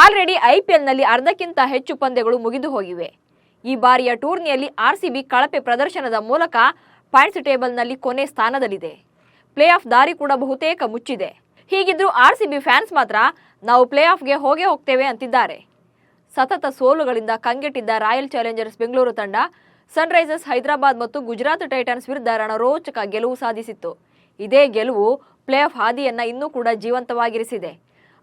Already ಐಪಿಎಲ್ನಲ್ಲಿ ಅರ್ಧಕ್ಕಿಂತ ಹೆಚ್ಚು ಪಂದ್ಯಗಳು ಮುಗಿದು ಹೋಗಿವೆ. ಈ ಬಾರಿಯ ಟೂರ್ನಿಯಲ್ಲಿ ಆರ್ಸಿಬಿ ಕಳಪೆ ಪ್ರದರ್ಶನದ ಮೂಲಕ ಪಾಯಿಂಟ್ಸ್ ಟೇಬಲ್ನಲ್ಲಿ ಕೊನೆ ಸ್ಥಾನದಲ್ಲಿದೆ. ಪ್ಲೇ ಆಫ್ ದಾರಿ ಕೂಡ ಬಹುತೇಕ ಮುಚ್ಚಿದೆ. ಹೀಗಿದ್ರೂ ಆರ್ಸಿಬಿ ಫ್ಯಾನ್ಸ್ ಮಾತ್ರ ನಾವು ಪ್ಲೇ ಆಫ್ಗೆ ಹೋಗೇ ಹೋಗ್ತೇವೆ ಅಂತಿದ್ದಾರೆ. ಸತತ ಸೋಲುಗಳಿಂದ ಕಂಗೆಟ್ಟಿದ್ದ ರಾಯಲ್ ಚಾಲೆಂಜರ್ಸ್ ಬೆಂಗಳೂರು ತಂಡ, ಸನ್ರೈಸರ್ಸ್ ಹೈದರಾಬಾದ್ ಮತ್ತು ಗುಜರಾತ್ ಟೈಟನ್ಸ್ ವಿರುದ್ಧ ರಣರೋಚಕ ಗೆಲುವು ಸಾಧಿಸಿತ್ತು. ಇದೇ ಗೆಲುವು ಪ್ಲೇ ಆಫ್ ಹಾದಿಯನ್ನು ಇನ್ನೂ ಕೂಡ ಜೀವಂತವಾಗಿರಿಸಿದೆ.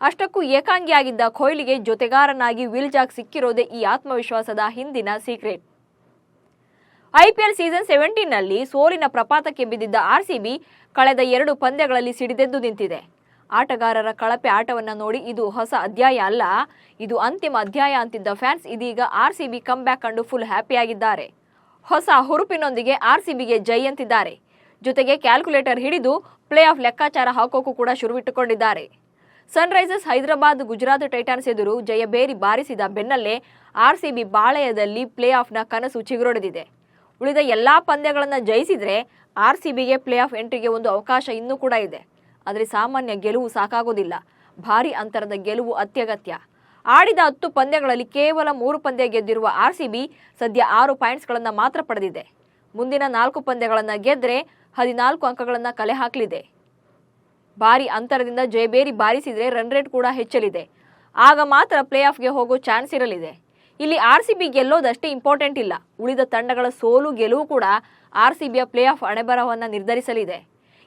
ಅಷ್ಟಕ್ಕೂ ಏಕಾಂಗಿಯಾಗಿದ್ದ ಕೊಹ್ಲಿಗೆ ಜೊತೆಗಾರನಾಗಿ ವಿಲ್ ಜಾಕ್ ಸಿಕ್ಕಿರೋದೇ ಈ ಆತ್ಮವಿಶ್ವಾಸದ ಹಿಂದಿನ ಸೀಕ್ರೆಟ್. ಐಪಿಎಲ್ ಸೀಸನ್ ಸೆವೆಂಟೀನ್ನಲ್ಲಿ ಸೋಲಿನ ಪ್ರಪಾತಕ್ಕೆ ಬಿದ್ದಿದ್ದ ಆರ್ಸಿಬಿ ಕಳೆದ ಎರಡು ಪಂದ್ಯಗಳಲ್ಲಿ ಸಿಡಿದೆದ್ದು ನಿಂತಿದೆ. ಆಟಗಾರರ ಕಳಪೆ ಆಟವನ್ನ ನೋಡಿ ಇದು ಹೊಸ ಅಧ್ಯಾಯ ಅಲ್ಲ, ಇದು ಅಂತಿಮ ಅಧ್ಯಾಯ ಅಂತಿದ್ದ ಫ್ಯಾನ್ಸ್ ಇದೀಗ ಆರ್ಸಿಬಿ ಬ್ಯಾಕ್ ಕಂಡು ಫುಲ್ ಹ್ಯಾಪಿಯಾಗಿದ್ದಾರೆ. ಹೊಸ ಹುರುಪಿನೊಂದಿಗೆ ಆರ್ಸಿಬಿಗೆ ಜೈ ಅಂತಿದ್ದಾರೆ ಜೊತೆಗೆ ಕ್ಯಾಲ್ಕುಲೇಟರ್ ಹಿಡಿದು ಪ್ಲೇ ಆಫ್ ಲೆಕ್ಕಾಚಾರ ಹಾಕೋಕ್ಕೂ ಕೂಡ ಶುರುವಿಟ್ಟುಕೊಂಡಿದ್ದಾರೆ. ಸನ್ರೈಸರ್ಸ್ ಹೈದರಾಬಾದ್ ಗುಜರಾತ್ ಟೈಟಾನ್ಸ್ ಎದುರು ಜಯಬೇರಿ ಬಾರಿಸಿದ ಬೆನ್ನಲ್ಲೇ ಆರ್ಸಿಬಿ ಬಾಳೆಯದಲ್ಲಿ ಪ್ಲೇ ಆಫ್ನ ಕನಸು ಚಿಗುರೊಡೆದಿದೆ. ಉಳಿದ ಎಲ್ಲಾ ಪಂದ್ಯಗಳನ್ನು ಜಯಿಸಿದ್ರೆ ಆರ್ಸಿಬಿಗೆ ಪ್ಲೇ ಆಫ್ ಎಂಟ್ರಿಗೆ ಒಂದು ಅವಕಾಶ ಇನ್ನೂ ಕೂಡ ಇದೆ. ಆದರೆ ಸಾಮಾನ್ಯ ಗೆಲುವು ಸಾಕಾಗೋದಿಲ್ಲ. ಭಾರಿ ಅಂತರದ ಗೆಲುವು ಅತ್ಯಗತ್ಯ. ಆಡಿದ ಹತ್ತು ಪಂದ್ಯಗಳಲ್ಲಿ ಕೇವಲ ಮೂರು ಪಂದ್ಯ ಗೆದ್ದಿರುವ ಆರ್ಸಿಬಿ ಸದ್ಯ ಆರು ಪಾಯಿಂಟ್ಸ್ಗಳನ್ನು ಮಾತ್ರ ಪಡೆದಿದೆ. ಮುಂದಿನ ನಾಲ್ಕು ಪಂದ್ಯಗಳನ್ನು ಗೆದ್ದರೆ ಹದಿನಾಲ್ಕು ಅಂಕಗಳನ್ನು ಕಲೆ ಹಾಕಲಿದೆ. ಭಾರಿ ಅಂತರದಿಂದ ಜಯಬೇರಿ ಬಾರಿಸಿದರೆ ರನ್ ರೇಟ್ ಕೂಡ ಹೆಚ್ಚಲಿದೆ. ಆಗ ಮಾತ್ರ ಪ್ಲೇ ಆಫ್ಗೆ ಹೋಗೋ ಚಾನ್ಸ್ ಇರಲಿದೆ. ಇಲ್ಲಿ ಆರ್ ಸಿ ಬಿ ಗೆಲ್ಲೋದಷ್ಟೇ ಇಂಪಾರ್ಟೆಂಟ್ ಇಲ್ಲ. ಉಳಿದ ತಂಡಗಳ ಸೋಲು ಗೆಲುವು ಕೂಡ ಆರ್ ಸಿ ಬಿಯ ಪ್ಲೇ ಆಫ್ ಅಣೆಬರವನ್ನು ನಿರ್ಧರಿಸಲಿದೆ.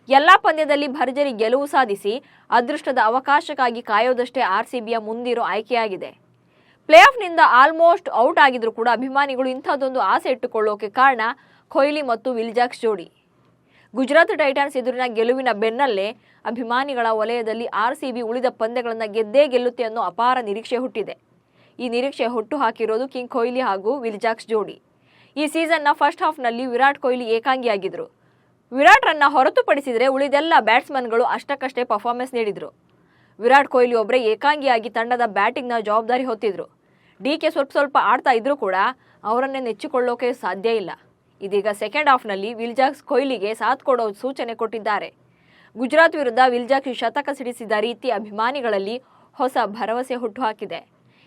ಎಲ್ಲ ಪಂದ್ಯದಲ್ಲಿ ಭರ್ಜರಿ ಗೆಲುವು ಸಾಧಿಸಿ ಅದೃಷ್ಟದ ಅವಕಾಶಕ್ಕಾಗಿ ಕಾಯೋದಷ್ಟೇ ಆರ್ ಸಿ ಬಿಯ ಮುಂದಿರೋ ಆಯ್ಕೆಯಾಗಿದೆ. ಪ್ಲೇ ಆಫ್ನಿಂದ ಆಲ್ಮೋಸ್ಟ್ ಔಟ್ ಆಗಿದ್ರು ಕೂಡ ಅಭಿಮಾನಿಗಳು ಇಂಥದ್ದೊಂದು ಆಸೆ ಇಟ್ಟುಕೊಳ್ಳೋಕೆ ಕಾರಣ ಕೊಹ್ಲಿ ಮತ್ತು ವಿಲ್ಜಾಕ್ಸ್ ಜೋಡಿ. ಗುಜರಾತ್ ಟೈಟಾನ್ಸ್ ಎದುರಿನ ಗೆಲುವಿನ ಬೆನ್ನಲ್ಲೇ ಅಭಿಮಾನಿಗಳ ವಲಯದಲ್ಲಿ ಆರ್ಸಿಬಿ ಉಳಿದ ಪಂದ್ಯಗಳನ್ನು ಗೆದ್ದೇ ಗೆಲ್ಲುತ್ತೆ ಅನ್ನೋ ಅಪಾರ ನಿರೀಕ್ಷೆ ಹುಟ್ಟಿದೆ. ಈ ನಿರೀಕ್ಷೆ ಹುಟ್ಟು ಹಾಕಿರೋದು ಕಿಂಗ್ ಕೊಹ್ಲಿ ಹಾಗೂ ವಿಲ್ಜಾಕ್ಸ್ ಜೋಡಿ. ಈ ಸೀಸನ್ನ ಫಸ್ಟ್ ಹಾಫ್ನಲ್ಲಿ ವಿರಾಟ್ ಕೊಹ್ಲಿ ಏಕಾಂಗಿಯಾಗಿದ್ರು. ವಿರಾಟ್ರನ್ನ ಹೊರತುಪಡಿಸಿದರೆ ಉಳಿದೆಲ್ಲ ಬ್ಯಾಟ್ಸ್ಮನ್ಗಳು ಅಷ್ಟಕ್ಕಷ್ಟೇ ಪರ್ಫಾರ್ಮೆನ್ಸ್ ನೀಡಿದರು. ವಿರಾಟ್ ಕೊಹ್ಲಿ ಒಬ್ಬರೇ ಏಕಾಂಗಿಯಾಗಿ ತಂಡದ ಬ್ಯಾಟಿಂಗ್ನ ಜವಾಬ್ದಾರಿ ಹೊತ್ತಿದ್ರು. ಡಿ ಕೆ ಸ್ವಲ್ಪ ಸ್ವಲ್ಪ ಆಡ್ತಾ ಇದ್ರೂ ಕೂಡ ಅವರನ್ನೇ ನೆಚ್ಚಿಕೊಳ್ಳೋಕೆ ಸಾಧ್ಯ ಇಲ್ಲ. ಇದೀಗ ಸೆಕೆಂಡ್ ಹಾಫ್ನಲ್ಲಿ ವಿಲ್ಜಾಕ್ಸ್ ಕೊಹ್ಲಿಗೆ ಸಾಥ್ ಕೊಡೋ ಸೂಚನೆ ಕೊಟ್ಟಿದ್ದಾರೆ. ಗುಜರಾತ್ ವಿರುದ್ಧ ವಿಲ್ಜಾಕ್ಸ್ ಶತಕ ಸಿಡಿಸಿದ ರೀತಿ ಅಭಿಮಾನಿಗಳಲ್ಲಿ ಹೊಸ ಭರವಸೆ ಹುಟ್ಟುಹಾಕಿದೆ.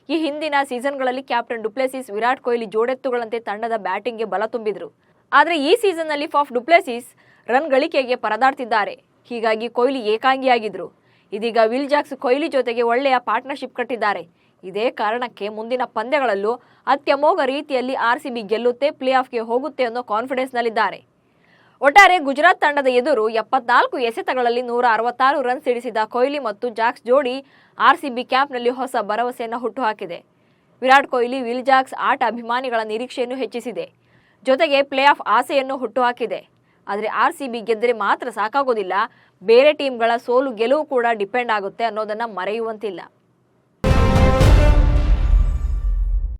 ಈ ಹಿಂದಿನ ಸೀಸನ್ಗಳಲ್ಲಿ captain du Plessis, Virat Kohli ಜೋಡೆತ್ತುಗಳಂತೆ ತಂಡದ ಬ್ಯಾಟಿಂಗ್ಗೆ ಬಲ ತುಂಬಿದ್ರು. ಆದರೆ ಈ ಸೀಸನ್ನಲ್ಲಿ ಫಾಫ್ ಡುಪ್ಲೆಸಿಸ್ ರನ್ ಗಳಿಕೆಗೆ ಪರದಾಡ್ತಿದ್ದಾರೆ. ಹೀಗಾಗಿ ಕೊಹ್ಲಿ ಏಕಾಂಗಿಯಾಗಿದ್ರು. ಇದೀಗ ವಿಲ್ಜಾಕ್ಸ್ ಕೊಹ್ಲಿ ಜೊತೆಗೆ ಒಳ್ಳೆಯ ಪಾರ್ಟ್ನರ್ಶಿಪ್ ಕಟ್ಟಿದ್ದಾರೆ. ಇದೇ ಕಾರಣಕ್ಕೆ ಮುಂದಿನ ಪಂದ್ಯಗಳಲ್ಲೂ ಅತ್ಯಮೋಘ ರೀತಿಯಲ್ಲಿ ಆರ್ಸಿಬಿ ಗೆಲ್ಲುತ್ತೆ ಪ್ಲೇ ಆಫ್ಗೆ ಹೋಗುತ್ತೆ ಅನ್ನೋ ಕಾನ್ಫಿಡೆನ್ಸ್ನಲ್ಲಿದ್ದಾರೆ. ಒಟ್ಟಾರೆ ಗುಜರಾತ್ ತಂಡದ ಎದುರು ಎಪ್ಪತ್ನಾಲ್ಕು ಎಸೆತಗಳಲ್ಲಿ ನೂರ ಅರವತ್ತಾರು ರನ್ ಸಿಡಿಸಿದ ಕೊಹ್ಲಿ ಮತ್ತು ಜಾಕ್ಸ್ ಜೋಡಿ ಆರ್ಸಿಬಿ ಕ್ಯಾಂಪ್ನಲ್ಲಿ ಹೊಸ ಭರವಸೆಯನ್ನು ಹುಟ್ಟುಹಾಕಿದೆ. ವಿರಾಟ್ ಕೊಹ್ಲಿ, ವಿಲ್ ಜಾಕ್ಸ್ ಆಟ ಅಭಿಮಾನಿಗಳ ನಿರೀಕ್ಷೆಯನ್ನು ಹೆಚ್ಚಿಸಿದೆ. ಜೊತೆಗೆ ಪ್ಲೇ ಆಫ್ ಆಸೆಯನ್ನು ಹುಟ್ಟುಹಾಕಿದೆ. ಆದರೆ ಆರ್ ಸಿ ಗೆದ್ದರೆ ಮಾತ್ರ ಸಾಕಾಗೋದಿಲ್ಲ. ಬೇರೆ ಟೀಮ್ಗಳ ಸೋಲು ಗೆಲುವು ಕೂಡ ಡಿಪೆಂಡ್ ಆಗುತ್ತೆ ಅನ್ನೋದನ್ನು ಮರೆಯುವಂತಿಲ್ಲ.